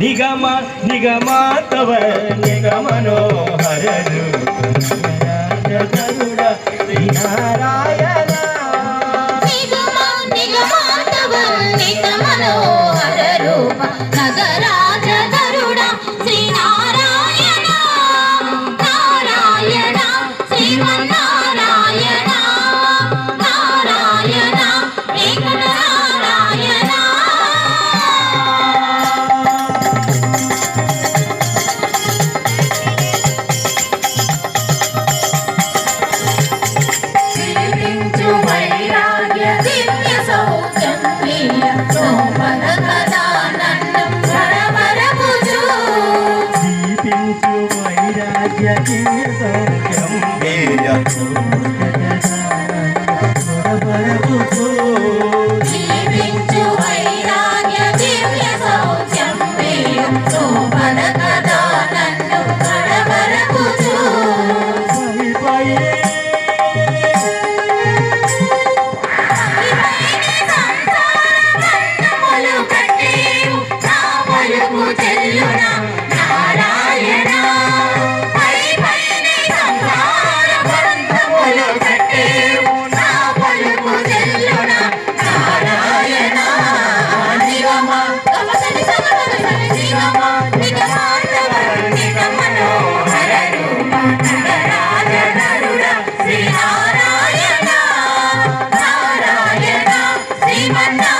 నిగమ నిగమాతవ నిగమనోహర గరుడ శ్రీనారాయణ. నిగమాతవ నగరాజ గరుడ శ్రీనారాయణ. నారాయణ శ్రీమన్ జీవించు వైరాగ్య దివ్య సౌఖ్యం వీయ వైరాగ్య దివ్య సౌఖ్యం వీర్య శ్రీ నారాయణ నారాయణ శ్రీమన్నా